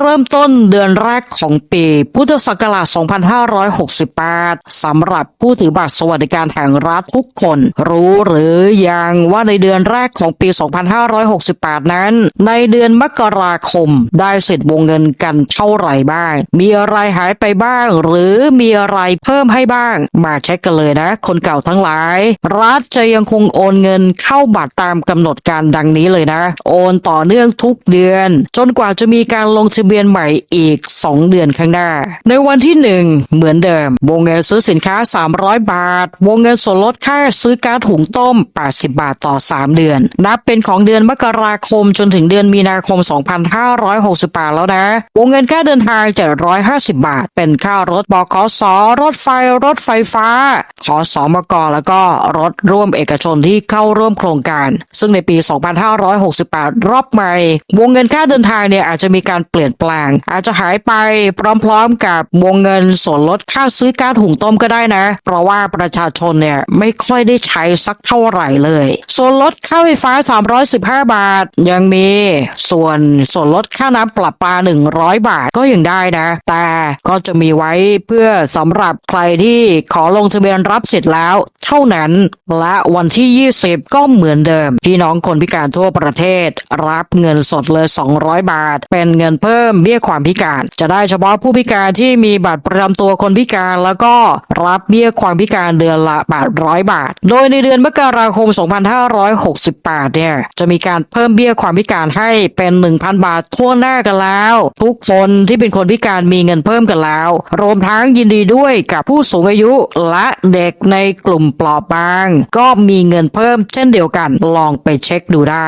เริ่มต้นเดือนแรกของปีพุทธศักราช 2568 สำหรับผู้ถือบัตรสวัสดิการแห่งรัฐทุกคน รู้หรือยังว่าในเดือนแรกของปี 2568 นั้น ในเดือนมกราคม ได้สิทธิ์วงเงินกันเท่าไหร่บ้าง มีอะไรหายไปบ้าง หรือมีอะไรเพิ่มให้บ้าง มาเช็คกันเลยนะ คนเก่าทั้งหลาย รัฐจะยังคงโอนเงินเข้าบัตรตามกำหนดการดังนี้เลยนะ โอนต่อเนื่องทุกเดือน จนกว่าจะมีการลงทะเบียนใหม่อีก 2 เดือนข้างหน้า ในวันที่ 1 เหมือนเดิม วงเงินซื้อสินค้า 300 บาท วงเงินส่วนลดค่าซื้อก๊าซถุงต้ม 80 บาทต่อ 3 เดือน นับเป็นของเดือนมกราคมจนถึงเดือนมีนาคม 2568 แล้วนะ วงเงินค่าเดินทาง 750 บาท เป็นค่ารถบขสรถไฟ รถไฟฟ้า ขอสอมกแล้วก็รถร่วมเอกชนที่เข้าร่วมโครงการ ซึ่งในปี 2568 รอบใหม่ วงเงินค่าเดินทางเนี่ยอาจจะมีการเปลี่ยนแปลง อาจจะหายไปพร้อมๆกับวงเงินส่วนลดค่าซื้อก๊าซหุงต้มก็ได้นะ เพราะว่าประชาชนเนี่ยไม่ค่อยได้ใช้สักเท่าไหร่เลย ส่วนลดค่าไฟฟ้า 315 บาท ยังมีส่วนส่วนลดค่าน้ำประปลา 100 บาทก็ยังได้นะ แต่ก็จะมีไว้เพื่อสำหรับใครที่ขอลงทะเบียนรับสิทธิ์แล้วเท่านั้น และวันที่ 20 ก็เหมือนเดิม พี่น้องคนพิการทั่วประเทศ รับเงินสดเลย 200 บาท เป็นเงินเพิ่มเบี้ยความพิการ จะได้เฉพาะผู้พิการที่มีบัตรประจำตัวคนพิการแล้วก็รับเบี้ยความพิการเดือนละ800 บาท โดยในเดือนมกราคม 2568 เนี่ย จะมีการเพิ่มเบี้ยความพิการให้เป็น 1,000 บาททั่วหน้ากันแล้ว ทุกคนที่เป็นคนพิการมีเงินเพิ่มกันแล้ว รวมทั้งยินดีด้วยกับผู้สูงอายุและเด็กในกลุ่มเปราะบาง ก็มีเงินเพิ่มเช่นเดียวกันลองไปเช็คดูได้